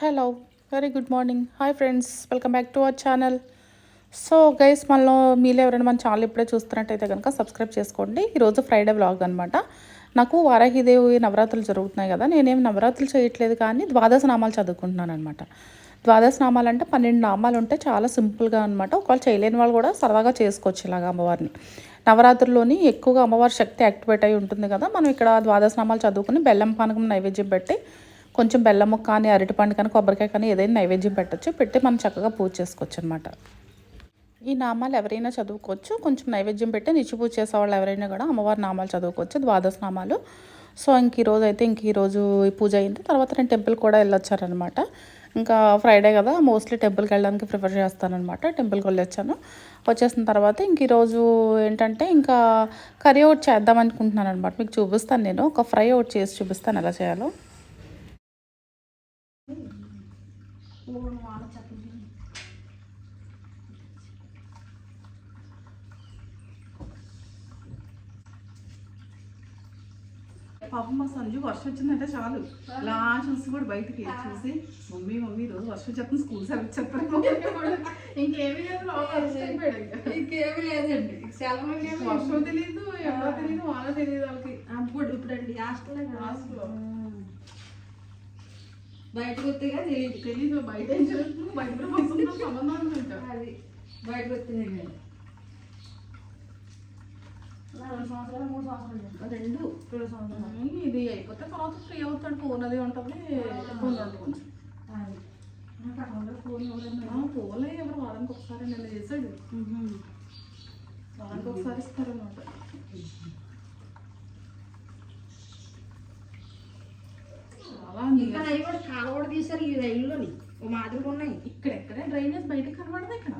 Hello very good morning hi friends welcome back to our channel so guys మనలో మీలో ఎవరైనా మన channel ఇప్పుడే చూస్తున్నట్టయితే కనుక సబ్స్క్రైబ్ చేసుకోండి. ఈరోజు ఫ్రైడే వ్లాగ్ అనమాట నాకు వారాహిదేవి నవరాత్రులు జరుగుతున్నాయి కదా నేనేం నవరాత్రులు చేయట్లేదు కానీ ద్వాదశ నామాలు చదువుకుంటున్నాను అనమాట ద్వాదశ నామాలు అంటే పన్నెండు నామాలు ఉంటే చాలా సింపుల్గా అనమాట ఒకవేళ చేయలేని వాళ్ళు కూడా సరదాగా చేసుకోవచ్చు ఇలాగ అమ్మవారిని. నవరాత్రుల్లోని ఎక్కువగా అమ్మవారి శక్తి యాక్టివేట్ అయి ఉంటుంది కదా మనం ఇక్కడ ద్వాదశ నామాలు చదువుకుని బెల్లం పానకం నైవేద్యం పెట్టి కొంచెం బెల్లం ముక్క కానీ అరటిపండు కానీ కొబ్బరికాయ కానీ ఏదైనా నైవేద్యం పెట్టచ్చు. పెట్టి మనం చక్కగా పూజ చేసుకోవచ్చు అనమాట ఈ నామాలు ఎవరైనా చదువుకోవచ్చు. కొంచెం నైవేద్యం పెట్టి నిచ్చి పూజ చేసేవాళ్ళు ఎవరైనా కూడా అమ్మవారి నామాలు చదువుకోవచ్చు. ద్వాదశ నామాలు. సో ఇంక ఈరోజు అయితే ఇంక ఈరోజు పూజ అయింది. తర్వాత నేను టెంపుల్ కూడా వెళ్ళొచ్చారనమాట ఇంకా ఫ్రైడే కదా మోస్ట్లీ టెంపుల్కి వెళ్ళడానికి ప్రిఫర్ చేస్తానమాట టెంపుల్కి వెళ్ళొచ్చాను. వచ్చేసిన తర్వాత ఇంక ఈరోజు ఏంటంటే ఇంకా కర్రీ ఒకటి చేద్దాం అనుకుంటున్నాను అనమాట మీకు చూపిస్తాను నేను. ఒక ఫ్రై ఒకటి చేసి చూపిస్తాను ఎలా చేయాలో. పాపం మా సంజు వర్షం వచ్చిందంటే చాలు. ఇలా చూసి కూడా బయటికి చూసి మమ్మీ మమ్మీ రోజు వర్షం వచ్చేస్తుంది స్కూల్ సెలవు చెప్తాను ఇంకేమీ లేదు. ఇంకేమీ లేదండి. సెలవు. వర్షం తెలియదు ఎవరో తెలియదు వాళ్ళ తెలియదు వాళ్ళకి. అప్పుడు ఇప్పుడండి హాస్టల్ హాస్టల్లో. బయటకు వస్తేగా తెలియదు. తెలీదు బయట ఏం జరుగుతుందో బయట సంబంధం అనుకుంటా అది బయటకు వస్తేనే కానీ రెండు సంవత్సరాలు మూడు సంవత్సరాలు రెండు. రెండు సంవత్సరాలు. ఇది అయిపోతే తర్వాత ఫ్రీ అవుతాడు ఫోన్ అది ఉంటుంది ఫోన్ ఎవరన్నా ఫోన్లో ఎవరు వారానికి ఒకసారి నిన్న చేశాడు. వారానికి ఒకసారి ఇస్తారు అనమాట చాలా ఇంకా అవి కూడా కాలు కూడా తీశారు ఈ రైల్లోని ఓ మాదిరిగా ఉన్నాయి. ఇక్కడ ఎక్కడ డ్రైనేజ్ బయటకు కనబడదు ఇక్కడ.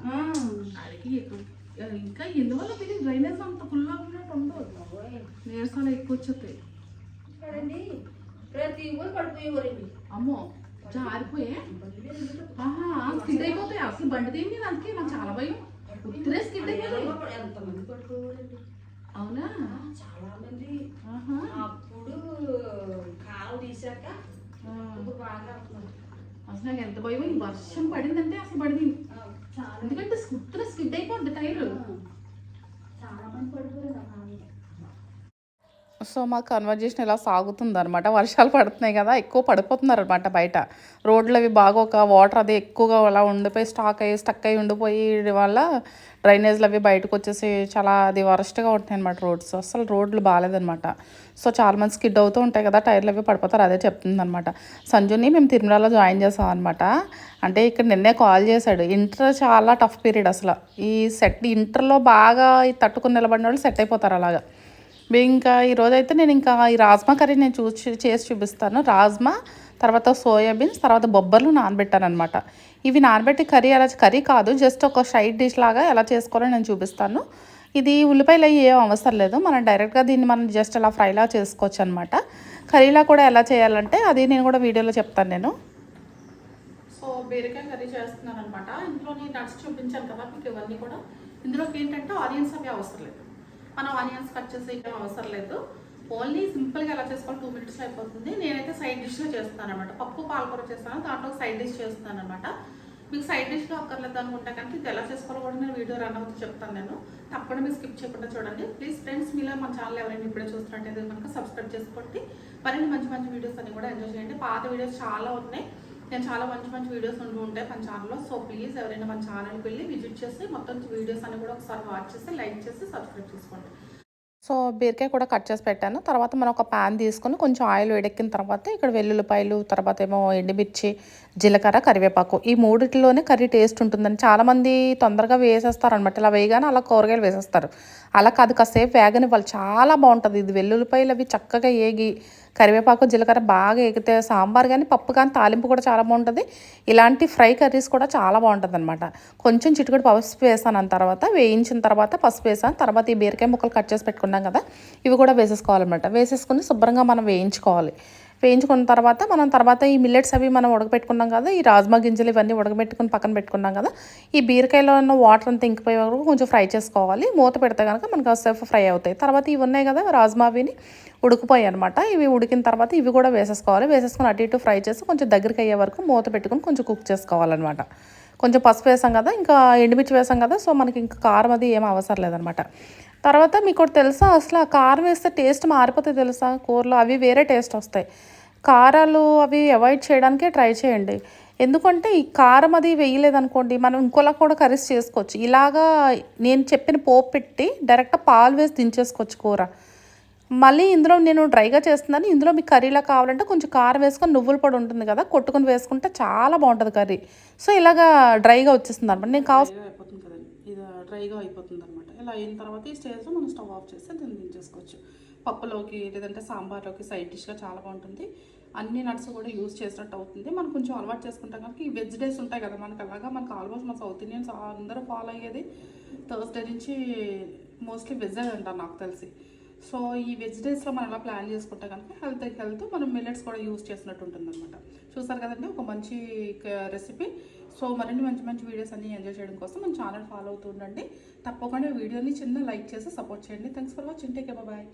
అడిగి ఎక్కువ ఇంకా ఎందువల్ల తెలియదు డ్రైనేజ్ అంత ఫుల్ ఉన్నట్టు ఉండదు. నీరసాలు ఎక్కువ వచ్చేస్తాయి. ప్రతి ఊరు పడిపోయేవారండి అమ్మో జారిపోయే? ఆహా స్కిడ్ అయిపోతాయి? అసలు బండి తీయండి అందుకే నాకు చాలా భయం. ఉత్తరే స్కిడ్ అయిపోతాయి ఎంతమంది పడిపోయేవారండి అవునా? చాలా మంది. అప్పుడు కాలు తీశాక అసలు నాకు ఎంత భయం వర్షం పడిందంటే అసలు పడింది. ఎందుకంటే ఉత్తర స్కిడ్ అయిపోద్ది టైర్ చాలా మంది పడిపోయారు ఆ కాలు. సో మా కన్వర్జేషన్ ఇలా సాగుతుంది అనమాట వర్షాలు పడుతున్నాయి కదా ఎక్కువ పడిపోతున్నారు అనమాట బయట. రోడ్లు అవి బాగా ఒక వాటర్ అది ఎక్కువగా అలా ఉండిపోయి స్టాక్ అయ్యి స్టక్ అయ్యి ఉండిపోయి వల్ల డ్రైనేజ్లు అవి బయటకు వచ్చేసి చాలా అది వరస్ట్గా ఉంటాయి అనమాట రోడ్స్. అసలు రోడ్లు బాగాలేదనమాట సో చాలా మంది స్కిడ్ అవుతూ ఉంటాయి కదా టైర్లు అవి పడిపోతారు అదే చెప్తుంది అనమాట సంజుని మేము తిరుమలలో జాయిన్ చేసాం అనమాట అంటే ఇక్కడ నిన్నే కాల్ చేశాడు. ఇంటర్ చాలా టఫ్ పీరియడ్ అసలు. ఈ సెట్ ఇంటర్లో బాగా ఈ తట్టుకుని నిలబడిన వాళ్ళు సెట్ అయిపోతారు అలాగా. ఇంకా ఈరోజైతే నేను ఇంకా ఈ రాజ్మా కర్రీ నేను చూసి చేసి చూపిస్తాను. రాజ్మా తర్వాత సోయాబీన్స్ తర్వాత బొబ్బర్లు నానబెట్టాను అనమాట ఇవి నానబెట్టి కర్రీ ఎలా కర్రీ కాదు జస్ట్ ఒక సైడ్ డిష్ లాగా ఎలా చేసుకోవాలో నేను చూపిస్తాను. ఇది ఉల్లిపాయలు అవి ఏం అవసరం లేదు. మనం డైరెక్ట్గా దీన్ని మనం జస్ట్ అలా ఫ్రైలా చేసుకోవచ్చు అనమాట కర్రీలా కూడా ఎలా చేయాలంటే అది నేను కూడా వీడియోలో చెప్తాను నేను. సో బీరకాయ కర్రీ చేస్తున్నాను అనమాట ఇందులో నేను నట్స్ చూపించాను కదా మీకు ఇవన్నీ కూడా. ఇందులోకి ఏంటంటే ఆనియన్స్ అవి అవసరం లేదు. మనం ఆనియన్స్ కట్ చేసి అవసరం లేదు. ఓన్లీ సింపుల్గా ఎలా చేసుకోవాలి? టూ మినిట్స్లో అయిపోతుంది. నేనైతే సైడ్ డిష్లో చేస్తాను అనమాట పప్పు పాలకూర చేస్తాను. దాంట్లో సైడ్ డిష్ చేస్తాను అనమాట మీకు సైడ్ డిష్లో అక్కర్లేదు అనుకుంటా కనుక ఇది ఎలా చేసుకోవాలో కూడా నేను వీడియో రన్ అవుతూ చెప్తాను నేను. తప్పకుండా మీరు స్కిప్ చేయకుండా చూడండి. ప్లీజ్ ఫ్రెండ్స్ మీలో మన ఛానల్ ఎవరైనా ఇప్పుడే చూస్తున్నట్టయితే కనుక సబ్స్క్రైబ్ చేసుకోండి. మరిన్ని మంచి మంచి వీడియోస్ అన్ని కూడా ఎంజాయ్ చేయండి. పాత వీడియోస్ చాలా ఉన్నాయి. నేను చాలా మంచి మంచి వీడియోస్ ఉంటూ ఉంటాయి మన ఛానల్లో సో ప్లీజ్ ఎవరైనా మన ఛానల్కి వెళ్ళి విజిట్ చేసి మొత్తం వీడియోస్ అన్ని కూడా ఒకసారి వాచ్ చేసి లైక్ చేసి సబ్స్క్రైబ్ చేసుకోండి. సో బీరకాయ కూడా కట్ చేసి పెట్టాను. తర్వాత మనం ఒక ప్యాన్ తీసుకొని కొంచెం ఆయిల్ వేడెక్కిన తర్వాత ఇక్కడ వెల్లుల్లిపాయలు తర్వాత ఏమో ఎండుమిర్చి జీలకర్ర కరివేపాకు ఈ మూడిటిలోనే కర్రీ టేస్ట్ ఉంటుందని చాలామంది తొందరగా వేసేస్తారనమాట ఇలా వేయగానే అలా కూరగాయలు వేసేస్తారు. అలా కాదు కాసేపు వేగనివ్వాలి. చాలా బాగుంటుంది. ఇది వెల్లుల్లిపాయలు అవి చక్కగా ఏగి కరివేపాకు జీలకర్ర బాగా ఎగితే సాంబార్ కానీ పప్పు కానీ తాలింపు కూడా చాలా బాగుంటుంది. ఇలాంటి ఫ్రై కర్రీస్ కూడా చాలా బాగుంటుంది అనమాట కొంచెం చిటికడు పసుపు వేసాను అన్న తర్వాత వేయించిన తర్వాత పసుపు వేసాను. తర్వాత ఈ బీరకాయ ముక్కలు కట్ చేసి పెట్టుకున్నాం కదా ఇవి కూడా వేసేసుకోవాలన్నమాట. వేసేసుకుని శుభ్రంగా మనం వేయించుకోవాలి. వేయించుకున్న తర్వాత మనం తర్వాత ఈ మిల్లెట్స్ అవి మనం ఉడకబెట్టుకున్నాం కదా ఈ రాజ్మా గింజలు ఇవన్నీ ఉడకబెట్టుకుని పక్కన పెట్టుకున్నాం కదా ఈ బీరకాయలో ఉన్న వాటర్ అంతా ఇంకిపోయే వరకు కొంచెం ఫ్రై చేసుకోవాలి. మూత పెడితే కనుక మనకు కాసేపు ఫ్రై అవుతాయి. తర్వాత ఇవి ఉన్నాయి కదా రాజ్మా అవిని ఉడికిపోయాయి అనమాట ఇవి ఉడికిన తర్వాత ఇవి కూడా వేసేసుకోవాలి. వేసేసుకొని అటు ఇటు ఫ్రై చేసి కొంచెం దగ్గరికి అయ్యే వరకు మూత పెట్టుకుని కొంచెం కుక్ చేసుకోవాలన్నమాట. కొంచెం పసుపు వేసాం కదా ఇంకా ఎండుమిర్చి వేసాం కదా సో మనకి ఇంకా కారం అది ఏం అవసరం లేదనమాట తర్వాత మీకు తెలుసా? అసలు ఆ కారం వేస్తే టేస్ట్ మారిపోతే తెలుసా? కూరలో అవి వేరే టేస్ట్ వస్తాయి. కారాలు అవి అవాయిడ్ చేయడానికే ట్రై చేయండి. ఎందుకంటే ఈ కారం అది వేయలేదనుకోండి మనం ఇంకోలా కూడా కర్రీస్ చేసుకోవచ్చు. ఇలాగా నేను చెప్పిన పోపు పెట్టి డైరెక్ట్ పాలు వేసి దించేసుకోవచ్చు కూర. మళ్ళీ ఇందులో నేను డ్రైగా చేస్తున్నాను. ఇందులో మీకు కర్రీలా కావాలంటే కొంచెం కారం వేసుకొని నువ్వుల పొడి ఉంటుంది కదా కొట్టుకొని వేసుకుంటే చాలా బాగుంటుంది కర్రీ. సో ఇలాగా డ్రైగా వచ్చేస్తుంది అనమాట. నేను కావాల్సిన డ్రైగా అయిపోతుంది అనమాట ఇలా అయిన తర్వాత ఈ స్టేజ్లో మనం స్టవ్ ఆఫ్ చేస్తే దీన్ని దించేసుకోవచ్చు. పప్పులోకి లేదంటే సాంబార్లోకి సైడ్ డిష్గా చాలా బాగుంటుంది. అన్ని నట్స్ కూడా యూజ్ చేసినట్టు అవుతుంది. మనం కొంచెం అలవాటు చేసుకుంటాం కనుక ఈ వెజ్ డేస్ ఉంటాయి కదా మనకు అలాగా. మనకు ఆల్మోస్ట్ మన సౌత్ ఇండియన్స్ అందరూ ఫాలో అయ్యేది. థర్స్డే నుంచి మోస్ట్లీ వెజ్ అంటారు నాకు తెలిసి. సో ఈ వెజ్ డేస్లో మనం ఎలా ప్లాన్ చేసుకుంటే కనుక హెల్త్ హెల్త్ మనం మిల్లెట్స్ కూడా యూజ్ చేసినట్టు ఉంటుంది అనమాట చూసారు కదండి ఒక మంచి రెసిపీ సో మరిన్ని మంచి మంచి వీడియోస్ అన్ని ఎంజాయ్ చేయడం కోసం మన ఛానల్ ఫాలో అవుతూ ఉండండి. తప్పకుండా వీడియోని చిన్న లైక్ చేసి సపోర్ట్ చేయండి. Thanks for watching take bye